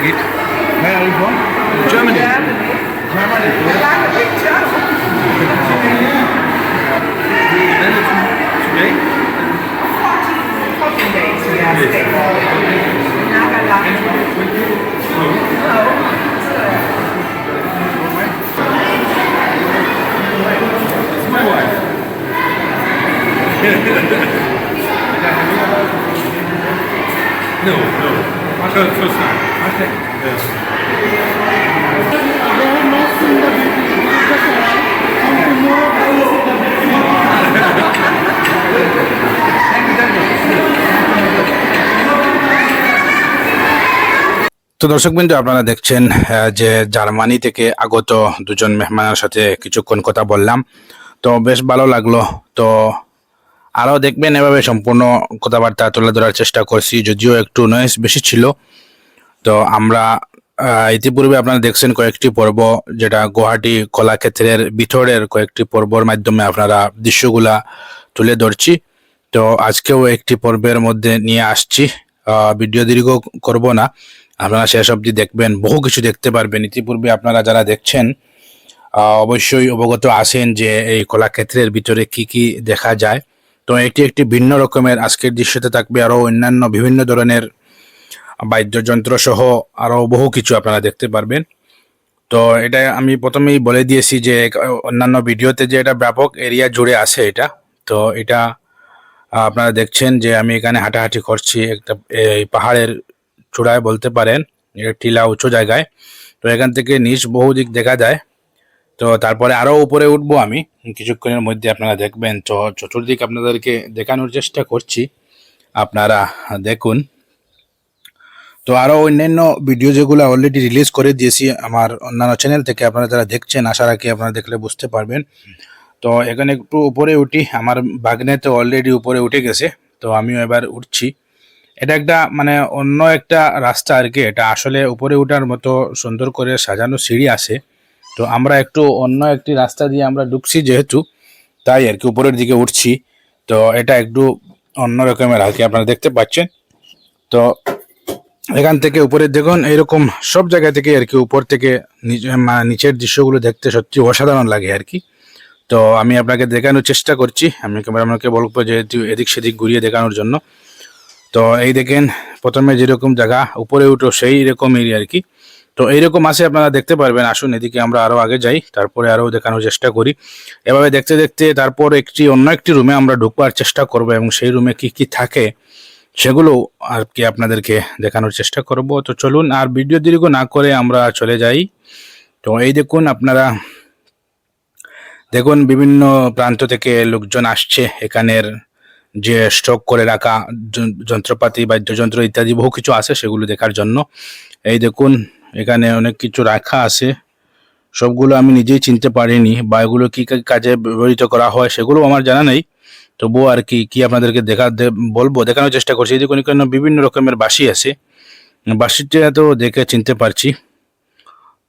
ticket. Where are you from? Germany. Germany. A picture. Today? 14 days we are staying. Naga It's my wife. no, no. first time. First আপনারা দেখছেন যে Germany থেকে আগত দুজন মেহমানের সাথে কিছুক্ষণ কথা বললাম। তো বেশ ভালো লাগল। তো আরও দেখবেন এভাবে সম্পূর্ণ কথাবার্তা তুলে ধরার চেষ্টা করছি, যদিও একটু নয়েস বেশি ছিল। তো আমরা ইতিপূর্বে আপনারা দেখছেন কয়েকটি পর্ব, যেটা গুয়াহাটি কলাক্ষেত্রের ভিতরের কয়েকটি পর্বর মাধ্যমে আপনারা দৃশ্যগুলা তুলে ধরছি। তো আজকেও একটি পর্বের মধ্যে নিয়ে আসছি। ভিডিও দীর্ঘ করব না। আপনারা শেষ অবধি দেখবেন, বহু কিছু দেখতে পারবেন। ইতিপূর্বে আপনারা যারা দেখছেন অবশ্যই অবগত আছেন যে এই কলাক্ষেত্রের ভিতরে কি কি দেখা যায়। তো এটি একটি ভিন্ন রকমের আজকের দৃশ্যতে থাকবে আরও অন্যান্য বিভিন্ন ধরনের বাদ্যযন্ত্র সহ আরও বহু কিছু আপনারা দেখতে পারবেন। তো এটা আমি প্রথমেই বলে দিয়েছি যে অন্যান্য ভিডিওতে যে এটা ব্যাপক এরিয়া জুড়ে আছে এটা। তো এটা আপনারা দেখছেন যে আমি এখানে হাঁটাহাঁটি করছি একটা, এই পাহাড়ের চূড়ায় বলতে পারেন টিলা উঁচু জায়গায়। তো এখান থেকে নিচ বহু দিক দেখা যায়। তো তারপরে আরও উপরে উঠবো আমি। কিছুক্ষণের মধ্যে আপনারা দেখবেন তো চতুর্দিক আপনাদেরকে দেখানোর চেষ্টা করছি। আপনারা দেখুন। তো আরও অন্যান্য ভিডিও যেগুলো অলরেডি রিলিজ করে দিয়েছি আমার অন্যান্য চ্যানেল থেকে আপনারা যারা দেখছেন, আশা রাখি আপনারা দেখলে বুঝতে পারবেন। তো এখানে একটু উপরে উঠি, আমার বাগনে তো অলরেডি উপরে উঠে গেছে, তো আমিও এবার উঠছি। এটা একটা মানে অন্য একটা রাস্তা আর কি, এটা আসলে উপরে ওঠার মতো সুন্দর করে সাজানো সিঁড়ি আছে। তো আমরা একটু অন্য একটি রাস্তা দিয়ে আমরা ঢুকছি যেহেতু, তাই আর কি উপরের দিকে উঠছি। তো এটা একটু অন্য রকমের আর কি আপনারা দেখতে পাচ্ছেন। তো এখান থেকে উপরে দেখুন এরকম সব জায়গা থেকে আর কি উপর থেকে নিচের দৃশ্যগুলো দেখতে সত্যি অসাধারণ লাগে আর কি। তো আমি আপনাকে দেখানোর চেষ্টা করছি, আমি ক্যামেরাম্যানকে বলব যেহেতু এদিক সেদিক ঘুরিয়ে দেখানোর জন্য। তো এই দেখেন, প্রথমে যেরকম জায়গা, উপরে উঠো সেই রকমেরই আর কি। তো এইরকম আছে আপনারা দেখতে পারবেন। আসুন এদিকে আমরা আরও আগে যাই, তারপরে আরও দেখানোর চেষ্টা করি। এভাবে দেখতে দেখতে তারপর একটি অন্য একটি রুমে আমরা ঢুকবার চেষ্টা করব এবং সেই রুমে কি কি থাকে সেগুলো আর কি আপনাদেরকে দেখানোর চেষ্টা করব। তো চলুন আর ভিডিও দীর্ঘ না করে আমরা চলে যাই। তো এই দেখুন আপনারা, দেখুন বিভিন্ন প্রান্ত থেকে লোকজন আসছে। এখানের যে স্টক করে রাখা যন্ত্রপাতি, বাদ্যযন্ত্র ইত্যাদি বহু কিছু আছে সেগুলো দেখার জন্য। এই দেখুন এখানে অনেক কিছু রাখা আছে। সবগুলো আমি নিজেই চিনতে পারিনি বা এগুলো কী কি, কাজে ব্যবহৃত করা হয় সেগুলো আমার জানা নেই। তবুও আর কি কি আপনাদেরকে দেখা বলব, দেখানোর চেষ্টা করছি। এই দেখুন কোনো বিভিন্ন রকমের বাঁশি আছে। বাঁশিটা তো দেখে চিনতে পারছি।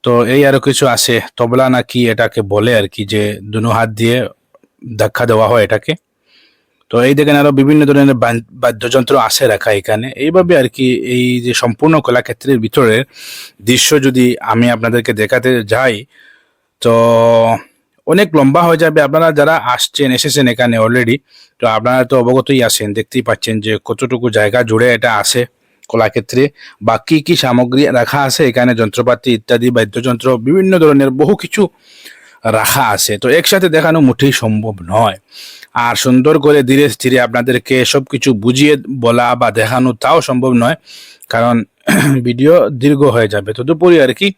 তো এই আরও কিছু আছে। তবলা নাকি এটাকে বলে আর কি, যে দুনো হাত দিয়ে ধাক্কা দেওয়া হয় এটাকে। তো এই দেখেন আরও বিভিন্ন ধরনের বাদ্যযন্ত্র আছে রাখা এখানে। এইভাবে আর কি এই যে সম্পূর্ণ কলাক্ষেত্রের ভিতরে দৃশ্য যদি আমি আপনাদেরকে দেখাতে যাই, তো অনেক লম্বা হয়ে যাবে। আপনারা যারা আসছেন, এসেছেন এখানে অলরেডি তো আপনারা তো অবগতই আছেন, দেখতেই পাচ্ছেন যে কতটুকু জায়গা জুড়ে এটা আছে কলাক্ষেত্রে বা কি কি সামগ্রী রাখা আছে এখানে যন্ত্রপাতি ইত্যাদি, বাদ্যযন্ত্র, বিভিন্ন ধরনের বহু কিছু রাখা আছে। তো একসাথে দেখানো মোটেই সম্ভব নয়। আর সুন্দর করে ধীরে ধীরে আপনাদেরকে সব কিছু বুঝিয়ে বলা বা দেখানো তাও সম্ভব নয়, কারণ ভিডিও দীর্ঘ হয়ে যাবে। তদুপরি আর কি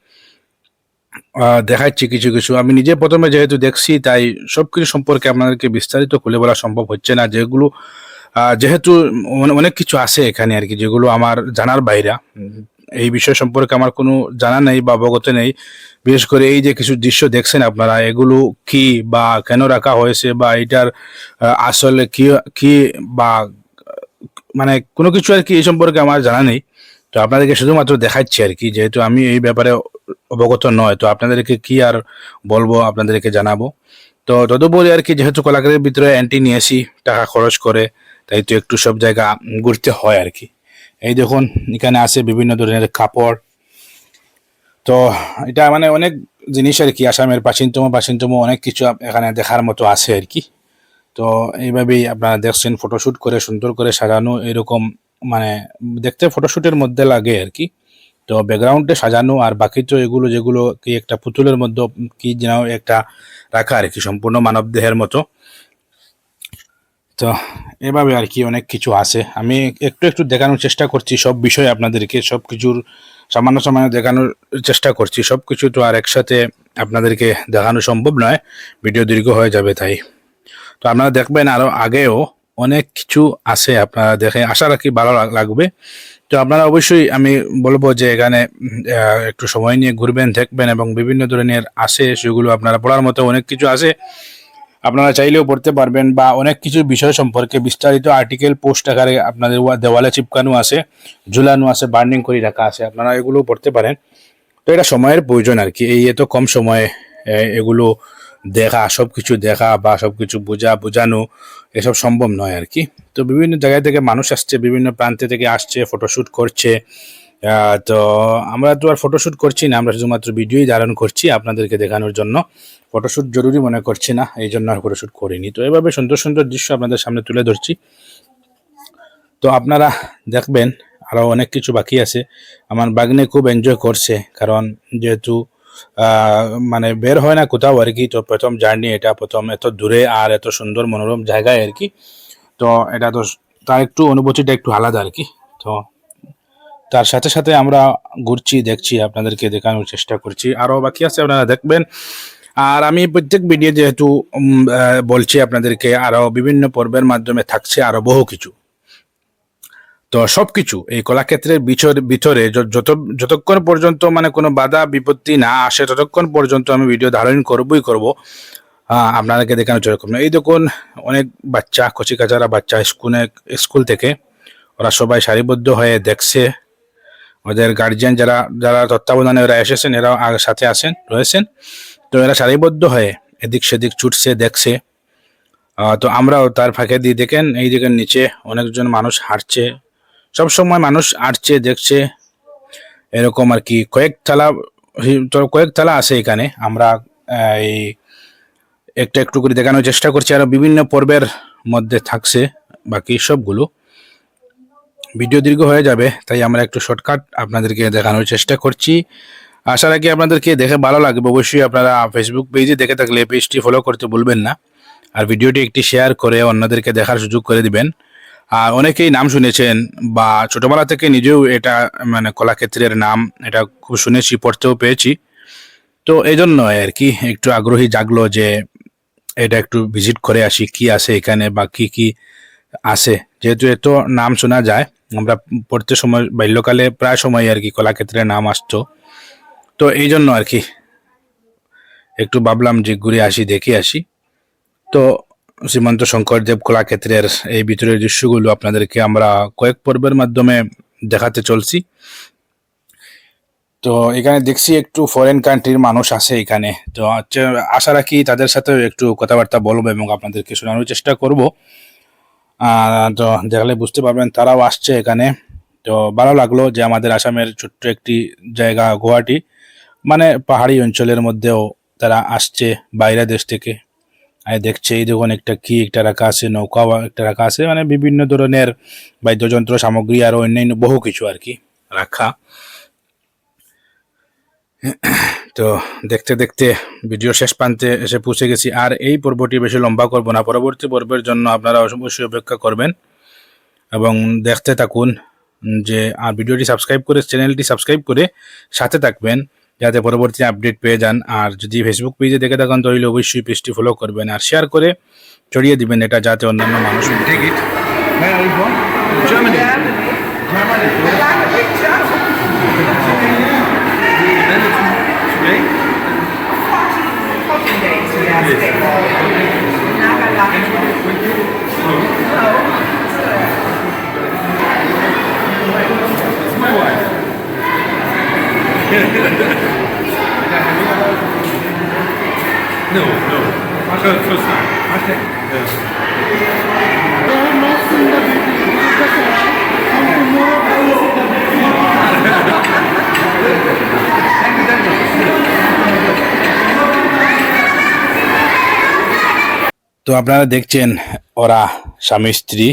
দেখাচ্ছি কিছু কিছু। আমি নিজে প্রথমে যেহেতু দেখছি, তাই সব কিছু সম্পর্কে আপনাদেরকে বিস্তারিত খুলে বলা সম্ভব হচ্ছে না। যেগুলো যেহেতু অনেক কিছু আছে এখানে আর কি, যেগুলো আমার জানার বাইরা। এই বিষয় সম্পর্কে আমার কোনো জানা নেই বা অবগত নেই। বিশেষ করে এই যে কিছু দৃশ্য দেখছেন আপনারা, এগুলো কি বা কেন রাখা হয়েছে বা এটার আসলে কি কি বা মানে কোনো কিছু আর কি এই সম্পর্কে আমার জানা নেই। তো আপনাদেরকে শুধুমাত্র দেখাচ্ছি আর কি, যেহেতু আমি এই ব্যাপারে অবগত নয়, তো আপনাদেরকে কি আর বলব আপনাদেরকে জানাব। তো তদুপরি আর কি, যেহেতু কলাকারের ভিতরে অ্যান্টি নিয়েছি টাকা খরচ করে, তাই তো একটু সব জায়গা ঘুরতে হয় আর কি। এই দেখুন, এখানে আছে বিভিন্ন ধরনের কাপড়। তো এটা মানে অনেক জিনিস আর কি, আসামের প্রাচীনতম প্রাচীনতম অনেক কিছু এখানে দেখার মতো আছে আর কি। তো এইভাবেই আপনারা দেখছেন ফটোশ্যুট করে, সুন্দর করে সাজানো এরকম মানে দেখতে ফটোশ্যুটের মধ্যে লাগে আর কি। তো ব্যাকগ্রাউন্ডে সাজানো আর বাকি তো এগুলো যেগুলো কি একটা পুতুলের মধ্যে কি যেন একটা রাখা আর কি, সম্পূর্ণ মানব দেহের মতো। তো এভাবে আর কি অনেক কিছু আছে। আমি একটু একটু দেখানোর চেষ্টা করছি, সব বিষয়ে আপনাদেরকে, সব কিছুর সামান্য সামান্য দেখানোর চেষ্টা করছি। সব কিছু তো আর একসাথে আপনাদেরকে দেখানো সম্ভব নয়, ভিডিও দীর্ঘ হয়ে যাবে তাই। তো আপনারা দেখবেন আরও আগেও অনেক কিছু আছে আপনারা দেখে, আশা রাখি ভালো লাগবে। তো আপনারা অবশ্যই আমি বলব যে এখানে একটু সময় নিয়ে ঘুরবেন, দেখবেন এবং বিভিন্ন ধরনের আছে সেগুলো আপনারা পড়ার মতো অনেক কিছু আছে। আপনারা চাইলেও পড়তে পারবেন বা অনেক কিছু বিষয় সম্পর্কে বিস্তারিত আর্টিকেল পোস্ট আকারে আপনাদের দেওয়ালে চিপকানো আছে, ঝুলানো আছে বার্নিং করে রাখা আছে, আপনারা এগুলো পড়তে পারেন। তো এটা সময়ের প্রয়োজন আর কি। এই এত কম সময়ে এগুলো দেখা সব কিছু দেখা বা সব কিছু বোঝা, বোঝানো, এসব সম্ভব নয় আর কি। তো বিভিন্ন জায়গা থেকে মানুষ আসছে, বিভিন্ন প্রান্তে থেকে আসছে ফটোশ্যুট করছে তো আমরা তো আর ফটোশ্যুট করছি না, আমরা শুধুমাত্র ভিডিওই ধারণ করছি আপনাদেরকে দেখানোর জন্য। ফটোশ্যুট জরুরি মনে করছি না, এই জন্য আর ফটোশ্যুট করিনি। তো এভাবে সুন্দর সুন্দর দৃশ্য আপনাদের সামনে তুলে ধরছি। তো আপনারা দেখবেন আরও অনেক কিছু বাকি আছে। আমার বাগনে খুব এনজয় করছে, কারণ যেহেতু মানে বের হয় না কোথাও আর কি, তো প্রথম জার্নি এটা, প্রথম এত দূরে আর এত সুন্দর মনোরম জায়গায় আর কি। তো এটা তো তার একটু অনুভূতিটা একটু আলাদা আর কি। তো তার সাথে সাথে আমরা ঘুরছি, দেখছি, আপনাদেরকে দেখানোর চেষ্টা করছি। আরও বাকি আছে, আপনারা দেখবেন। আর আমি প্রত্যেক ভিডিও যেহেতু বলছি আপনাদেরকে, আরও বিভিন্ন পর্বের মাধ্যমে থাকছে, আরও বহু কিছু। তো সব কিছু, এই কলাক্ষেত্রের বিচর, ভিতরে যত যতক্ষণ পর্যন্ত মানে কোনো বাধা, বিপত্তি না আসে, ততক্ষণ পর্যন্ত আমি ভিডিও ধারণ করবই করব। আপনাদেরকে দেখানোর চেষ্টা করব। এই দেখুন, অনেক বাচ্চা, কচি কাচারা বাচ্চা স্কুলে, স্কুল থেকে, ওরা সবাই সারিবদ্ধ হয়ে দেখছে। ওদের গার্জিয়ান যারা যারা তত্ত্বাবধানে ওরা এসেছেন, এরাও সাথে আসেন রয়েছেন। তো এরা সারিবদ্ধ হয়ে এদিক সেদিক ছুটছে, দেখছে। তো আমরাও তার ফাঁকে দিয়ে দেখেন, এই দিকের নিচে অনেকজন মানুষ হাঁটছে। সব সময় মানুষ হাঁটছে, দেখছে। এরকম আর কি, কয়েক থালা কয়েক থালা আছে এখানে। আমরা এই একটু একটু করে দেখানোর চেষ্টা করছি। আরও বিভিন্ন পর্বের মধ্যে থাকছে বাকি সবগুলো। ভিডিও দীর্ঘ হয়ে যাবে, তাই আমরা একটু শর্টকাট আপনাদেরকে দেখানোর চেষ্টা করছি। আশা রাখি আপনাদেরকে দেখে ভালো লাগবে, অবশ্যই আপনারা ফেসবুক পেজে দেখে থাকলে পেজটি ফলো করতে ভুলবেন না। আর ভিডিওটি একটি শেয়ার করে অন্যদেরকে দেখার সুযোগ করে দিবেন। আর অনেকেই নাম শুনেছেন, বা ছোটোবেলা থেকে নিজেও এটা মানে কলাক্ষেত্রের নাম, এটা খুব শুনেছি, পড়তেও পেয়েছি। তো এই জন্য আর কি, একটু আগ্রহী জাগলো যে এটা একটু ভিজিট করে আসি, কি আছে এখানে বা কি কি আছে। যেহেতু এত নাম শোনা যায় আমরা পড়তে সময়, বাল্যকালে প্রায় সময় আর কি কলাক্ষেত্রে নাম আসতো। তো এই জন্য আর কি একটু ভাবলাম যে ঘুরে আসি, দেখে আসি। তো শ্রীমন্ত শঙ্করদেব কলাক্ষেত্রের এই ভিতরের দৃশ্যগুলো আপনাদেরকে আমরা কয়েক পর্বের মাধ্যমে দেখাতে চলছি। তো এখানে দেখছি একটু ফরেন কান্ট্রির মানুষ আছে এখানে। তো হচ্ছে আশা রাখি তাদের সাথেও একটু কথাবার্তা বলব এবং আপনাদেরকে শোনানোর চেষ্টা করব। তো দেখলে বুঝতে পারবেন, তারাও আসছে এখানে। তো ভালো লাগল যে আমাদের আসামের ছোট্ট একটি জায়গা, গুয়াহাটি। মানে পাহাড়ি অঞ্চলের মধ্যেও তারা আসছে বাইরে দেশ থেকে। আর দেখছে, এই দেখুন একটা কি, একটা রাখা আছে নৌকাও একটা রাখা আছে মানে বিভিন্ন ধরনের বাদ্যযন্ত্র সামগ্রী আর অন্যান্য বহু কিছু আর কি রাখা। তো দেখতে দেখতে ভিডিও শেষ প্রান্তে এসে পৌঁছে গেছি। আর এই পর্বটি বেশি লম্বা করব না। পরবর্তী পর্বের জন্য আপনারা অবশ্যই অপেক্ষা করবেন এবং দেখতে থাকুন যে আর ভিডিওটি সাবস্ক্রাইব করে চ্যানেলটি সাবস্ক্রাইব করে সাথে থাকবেন যাতে পরবর্তী আপডেট পেয়ে যান। আর যদি ফেসবুক পেজে দেখে থাকেন তাহলে অবশ্যই পেজটি ফলো করবেন আর শেয়ার করে ছড়িয়ে দিবেন। এটা যাতে অন্যান্য মানুষ তো আপনারা দেখছেন ওরা স্বামী স্ত্রী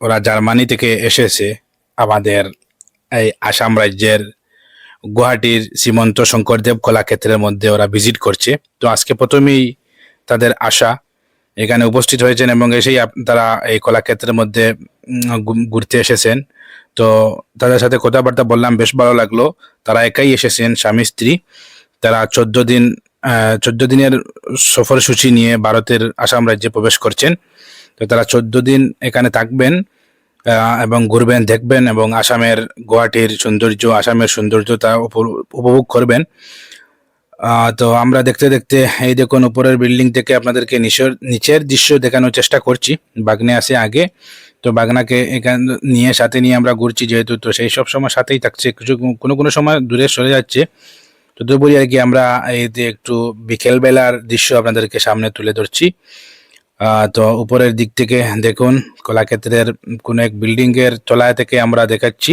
ওরা জার্মানি থেকে এসেছে আমাদের এই আসাম রাজ্যের গুয়াহাটির শ্রীমন্ত শঙ্করদেব কলাক্ষেত্রের মধ্যে ওরা ভিজিট করছে। তো আজকে প্রথমেই তাদের আশা এখানে উপস্থিত হয়েছেন এবং এসেই তারা এই কলাক্ষেত্রের মধ্যে ঘুরতে এসেছেন। তো তাদের সাথে কথাবার্তা বললাম, বেশ ভালো লাগল। তারা একাই এসেছেন, স্বামী, স্ত্রী। তারা চোদ্দ দিন চোদ্দ দিনের সফরসূচি নিয়ে ভারতের আসাম রাজ্যে প্রবেশ করছেন। তো তারা চোদ্দ দিন এখানে থাকবেন। এবং ঘুরবেন, দেখবেন এবং আসামের গুয়াহাটির সৌন্দর্য, আসামের সৌন্দর্য তা উপ- উপভোগ করবেন। তো আমরা দেখতে দেখতে এই দেখুন উপরের বিল্ডিং থেকে আপনাদেরকে নিচের নিচের দৃশ্য দেখানোর চেষ্টা করছি বাগনে আসে আগে। তো বাগনাকে এখান নিয়ে, সাথে নিয়ে আমরা ঘুরছি যেহেতু, তো সেই সব সময় সাথেই থাকছে। কিছু কোনো কোনো সময় দূরে সরে যাচ্ছে। তো তবুই আর কি আমরা এই একটু বিকেলবেলার দৃশ্য আপনাদেরকে সামনে তুলে ধরছি। তো উপরের দিক থেকে দেখুন, কলাক্ষেত্রের কোন এক বিল্ডিং এর তলায় থেকে আমরা দেখাচ্ছি।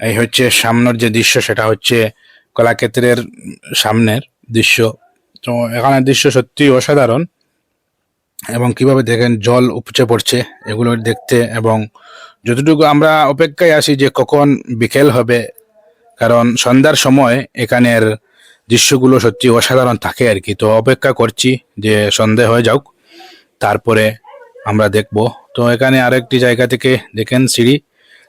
এই হচ্ছে সামনের যে দৃশ্য, সেটা হচ্ছে কলাক্ষেত্রের সামনের দৃশ্য। তো এখানে দৃশ্য সত্যি অসাধারণ এবং কীভাবে দেখেন জল উপচে পড়ছে এগুলো দেখতে এবং যতটুকু আমরা অপেক্ষায় আসি যে কখন বিকেল হবে, কারণ সন্ধ্যার সময় এখানের দৃশ্যগুলো সত্যি অসাধারণ থাকে আর কি। তো অপেক্ষা করছি যে সন্ধে হয়ে যাক, তারপরে আমরা দেখব। তো এখানে আরেকটি জায়গা থেকে দেখেন সিঁড়ি।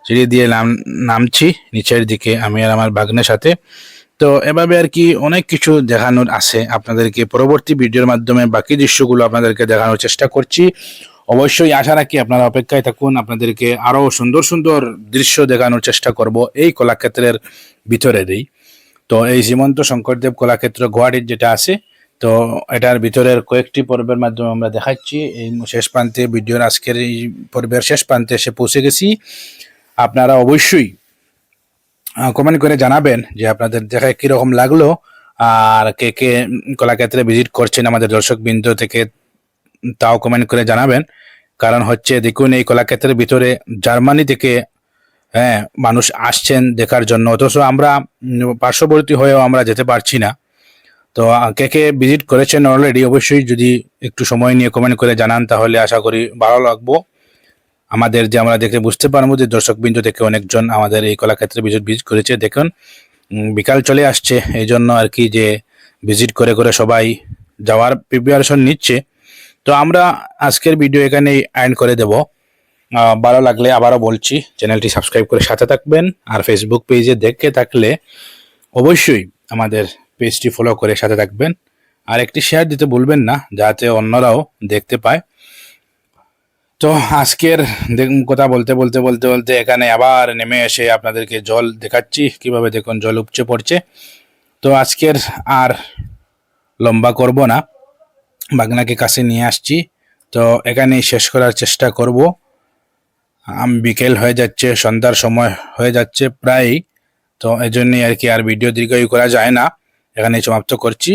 সিঁড়ি দিয়ে নাম, নামছি, নিচের দিকে আমি আর আমার ভাগ্নের সাথে। তো এভাবে আর কি অনেক কিছু দেখানোর আছে আপনাদেরকে। পরবর্তী ভিডিওর মাধ্যমে বাকি দৃশ্যগুলো আপনাদেরকে দেখানোর চেষ্টা করছি। অবশ্যই আশা রাখি আপনারা অপেক্ষায় থাকুন, আপনাদেরকে আরও সুন্দর সুন্দর দৃশ্য দেখানোর চেষ্টা করব এই কলাক্ষেত্রের ভিতরেরই। তো এই শ্রীমন্ত শঙ্করদেব কলাক্ষেত্র গুয়াহাটির যেটা আছে, তো এটার ভিতরের কয়েকটি পর্বের মাধ্যমে আমরা দেখাচ্ছি। এই শেষ প্রান্তে, ভিডিওর আজকের এই পর্বের শেষ প্রান্তে এসে পৌঁছে গেছি। আপনারা অবশ্যই কমেন্ট করে জানাবেন যে আপনাদের দেখায় কীরকম লাগল, আর কে কে কলাক্ষেত্রে ভিজিট করছেন আমাদের দর্শক বিন্দু থেকে তাও কমেন্ট করে জানাবেন। কারণ হচ্ছে, দেখুন, এই কলাক্ষেত্রের ভিতরে জার্মানি থেকে হ্যাঁ মানুষ আসছেন দেখার জন্য। অথচ আমরা পার্শ্ববর্তী হয়েও আমরা যেতে পারছি না। তো কে কে ভিজিট করেছেন অলরেডি অবশ্যই যদি একটু সময় নিয়ে কমেন্ট করে জানান, তাহলে আশা করি ভালো লাগবো। আমাদের যে আমরা দেখে বুঝতে পারব যে দর্শক বিন্দু থেকে অনেকজন আমাদের এই কলাক্ষেত্রে ভিজিট ভিজিট করেছে। দেখুন বিকাল চলে আসছে এই জন্য আর কি যে ভিজিট করে করে সবাই যাওয়ার প্রিপারেশন নিচ্ছে। তো আমরা আজকের ভিডিও এখানেই অ্যান্ড করে দেব। ভালো লাগলে আবারও বলছি, চ্যানেলটি সাবস্ক্রাইব করে সাথে থাকবেন আর ফেসবুক পেজে দেখে থাকলে অবশ্যই আমাদের পেজটি ফলো করে সাথে থাকবেন। আর একটি শেয়ার দিতে ভুলবেন না, যাতে অন্যরাও দেখতে পায়। তো আজকের কথা বলতে বলতে বলতে বলতে এখানে আবার নেমে এসে আপনাদেরকে জল দেখাচ্ছি, কীভাবে দেখুন জল উপচে পড়ছে। তো আজকের আর লম্বা করব না, বাগনাকে কাছে নিয়ে আসছি। তো এখানেই শেষ করার চেষ্টা করব। আম বিকেল হয়ে যাচ্ছে, সন্ধ্যার সময় হয়ে যাচ্ছে প্রায়। তো এই আর কি আর ভিডিও দীর্ঘায়ু করা যায় না। এখানে সমাপ্ত করছি।